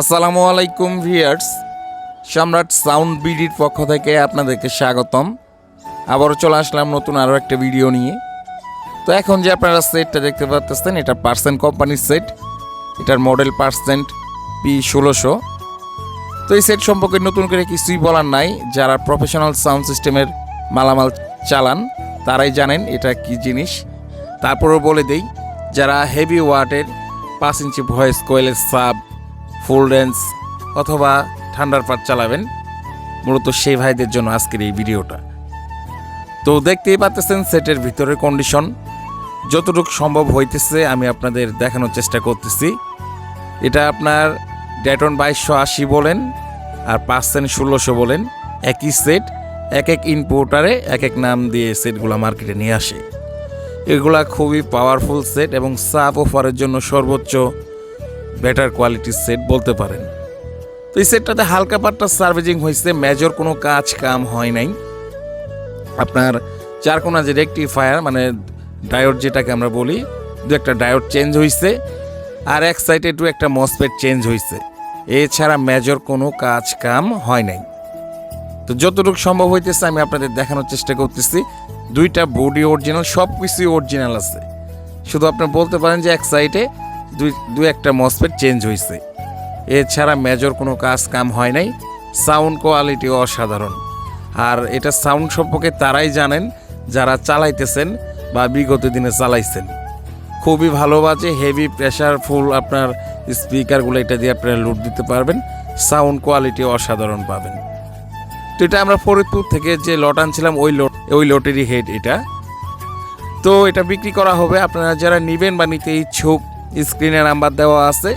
আসসালামু আলাইকুম ভিয়ার্স সম্রাট সাউন্ড বিডির পক্ষ থেকে আপনাদেরকে স্বাগতম। আবারও চলে আসলাম নতুন আরও একটা ভিডিও নিয়ে। তো এখন যে আপনারা সেটটা দেখতে পাচ্ছেন এটা পার্সেন্ট কোম্পানির সেট। এটার মডেল পার্সেন্ট পি ষোলোশো। তো এই সেট সম্পর্কে নতুন করে কিছুই বলার নাই। যারা প্রফেশনাল সাউন্ড সিস্টেমের মালামাল চালান, তারাই জানেন এটা কি জিনিস। তারপরেও বলে দেই, যারা হেভি ওয়াটের পাঁচ ইঞ্চি ভয়েস কোয়েলের সাব ফুল রেঞ্জ অথবা ঠান্ডার পাট চালাবেন। মূলত সেই ভাইদের জন্য আজকের এই ভিডিওটা। তো দেখতেই পাচ্ছেন সেটের ভিতরের কন্ডিশন যতটুকু সম্ভব হইতেছে আমি আপনাদের দেখানোর চেষ্টা করতেছি। এটা আপনার ডেটন বাইশশো আশি বলেন আর পার্সেন্ট ষোলোশো বলেন। একই সেট এক এক ইনপোর্টারে এক এক নাম দিয়ে সেটগুলো মার্কেটে নিয়ে আসে। এগুলা খুবই পাওয়ারফুল সেট এবং সাব অফারের জন্য সর্বোচ্চ বেটার কোয়ালিটির সেট বলতে পারেন। তো এই সেটটাতে হালকা পাট্টা সার্ভিসিং হয়েছে মেজর কোনো কাজ কাম হয় নাই। আপনার চার কোনা যে রেকটিফায়ার মানে ডায়োড যেটাকে আমরা বলি, দু একটা ডায়োড চেঞ্জ হয়েছে, আর এক সাইডে একটু একটা মসপেট চেঞ্জ হয়েছে। এছাড়া মেজর কোনো কাজ কাম হয় নাই। তো যতটুকু সম্ভব হইতেছে আমি আপনাদের দেখানোর চেষ্টা করতেছি। দুইটা বডি অরিজিনাল সব কিছুই অরিজিনাল আছে। শুধু আপনি বলতে পারেন যে এক সাইডে দুই দু একটা মসপেট চেঞ্জ হয়েছে এছাড়া মেজর কোনো কাজ কাম হয় নাই। সাউন্ড কোয়ালিটি অসাধারণ। আর এটা সাউন্ড সম্পর্কে তারাই জানেন, যারা চালাইতেছেন বা বিগত দিনে চালাইছেন। খুবই ভালো বাজে হেভি প্রেশার ফুল আপনার স্পিকারগুলো এটা দিয়ে আপনারা লুট দিতে পারবেন। সাউন্ড কোয়ালিটি অসাধারণ পাবেন। তো এটা আমরা ফরিদপুর থেকে যে লট আনছিলাম, ওই লট ওই লটেরই হেড এটা। তো এটা বিক্রি করা হবে। আপনারা যারা নেবেন বা নিতে ইচ্ছুক স্ক্রিনে নাম্বার দেওয়া আছে।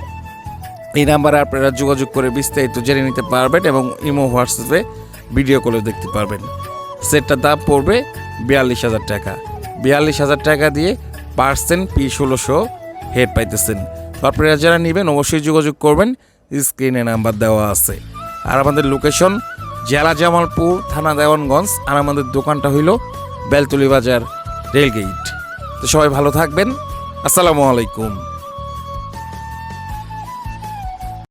এই নাম্বারে আপনারা যোগাযোগ করে বিস্তারিত জেনে নিতে পারবেন এবং ইমো, হোয়াটসঅ্যাপে ভিডিও কলে দেখতে পারবেন। সেটটার দাম পড়বে বিয়াল্লিশ হাজার টাকা। বিয়াল্লিশ হাজার টাকা দিয়ে পার্সেন্ট পি ষোলোশো হেড পাইতেছেন। আপনারা যারা নেবেন অবশ্যই যোগাযোগ করবেন, স্ক্রিনে নাম্বার দেওয়া আছে। আর আমাদের লোকেশন জেলা জামালপুর, থানা দেওয়ানগঞ্জ, আর আমাদের দোকানটা হইল বেলতলি বাজার, রেলগেট। তো সবাই ভালো থাকবেন। আসসালামু আলাইকুম।